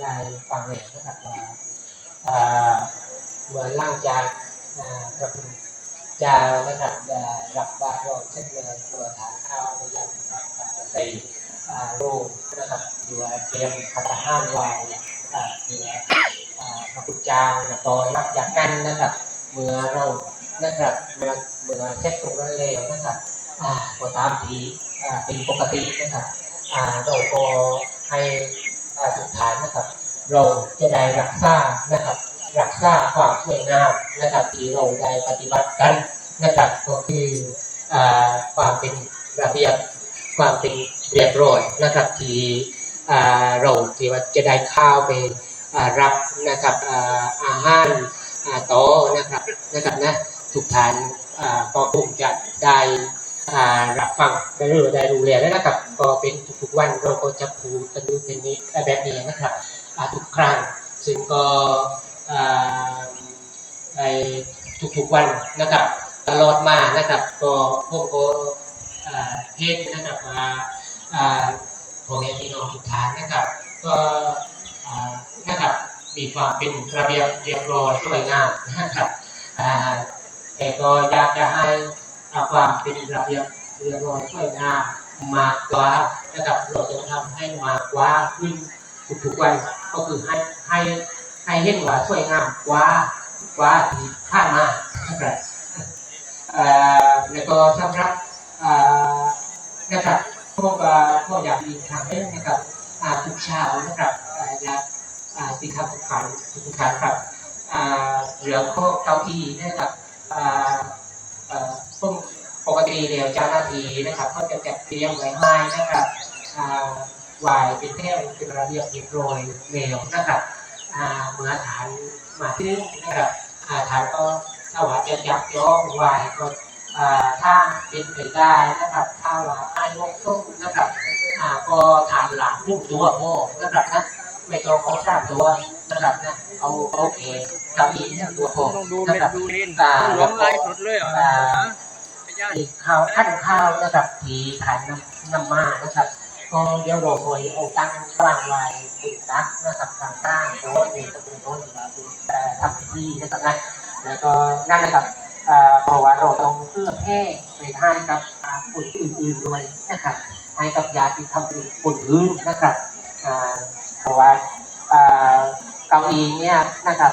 ได้ฟังเนี่ยนะครับว่าอ่าเหมือนล่างจากอ่าพระคุณเจ้านะครับรับบาตรเราเช่นเดิมตัวฐานข้าวในยังนะครับอ่าใส่รูปนะครับอยู่วเตรียมพัฒห้ามไว้อ่าอยู่ว่าอ่าพระคุณเจ้าตอนรับจากนั้นนะครับเมื่อเรานะครับเมื่อเมื่อเช็คตรงนั้นแล้วนะครับก็ตามที่อ่าเป็นปกตินะครับอ่าเราก็ให้ สุดท้ายนะครับ เราจะได้รักษานะครับ รักษาความสวยงามนะครับที่เราได้ปฏิบัติกันนะครับก็คือความเป็นระเบียบความเป็นเรียบร้อยนะครับที่เราที่ว่าจะได้ข้าวไปรับนะครับอาหารโต๊ะนะครับนะครับนะทุกท่านก็คงจะได้ อ่ารับฟังได้รู้ได้ดูแลแล้วนะครับก็เป็นทุกๆวันเราก็จะพูดกันดูเป็นนี้แบบนี้นะครับอ่าทุกครั้งซึ่งก็อ่าในทุกๆวันนะครับตลอดมานะครับ ก็พวกก็อ่าเห็นะครับว่าอ่าพ่อแม่พี่น้องทุกท่านนะครับ ก็อ่านะครับมีความเป็นระเบียบเรียบร้อยสวยงามนะครับแต่ก็อยากจะให้ ความเป็นระเบียบเรียบร้อยสวยงามมากกว่านะครับเราจะทำให้มากกว่าขึ้นทุกๆวันก็คือให้ให้ให้เห็นว่าสวยงามกว่ากว่าที่ผ่านมานะครับเอ่อแล้วก็สำหรับนะครับพวกพวกอยากมีทางเล่นนะครับทุกเช้านะครับอยากสิครับทุกครั้งทุกครั้งครับเหลือพวกเก้าอี้นะครับ ซึ่งปกติเดี๋ยวเจ้าหน้าที่นะครับ ก็จะจัดเตรียมไว้ให้นะครับอ่าวายเป็นแท่งเป็นระเบียบเรียบร้อยเร็วนะครับอ่าเมื่อฐานมาถึงนะครับอ่าฐานก็ถ้าว่าจะยักย้องวายก็อ่าถ้าเป็นไปได้นะครับถ้าว่าไอ้ลงส้มนะครับอ่าก็ฐานหลังลูกตัวโม่นะครับนะไม่ต้องเอาสามตัวนะครับนะเอาโอเคกับอีกตัวโม่ต้องดูนะเม็ดครับดูดินอ่าร้องไล่สดเลยเหรอ ข้าวขั้นข้าวนะครับที่ขายน้ำน้ำมานะครับก็เดี๋ยวราคอยเอาตั้งวางไว้ติดตักนะครับทางข้างโต๊ะเองก็เป็นโต๊ะที่เราเอ่อทำพิธีนะครับนะแล้วก็นั่นนะครับเอ่อเพราะว่าเราต้องเพื่อแพร่ไปให้กับคนอื่นๆด้วยนะครับให้กับญาติทำเป็นคนอื่นนะครับอ่าเพราะว่าอ่าเกาหลีเนี่ยนะครับ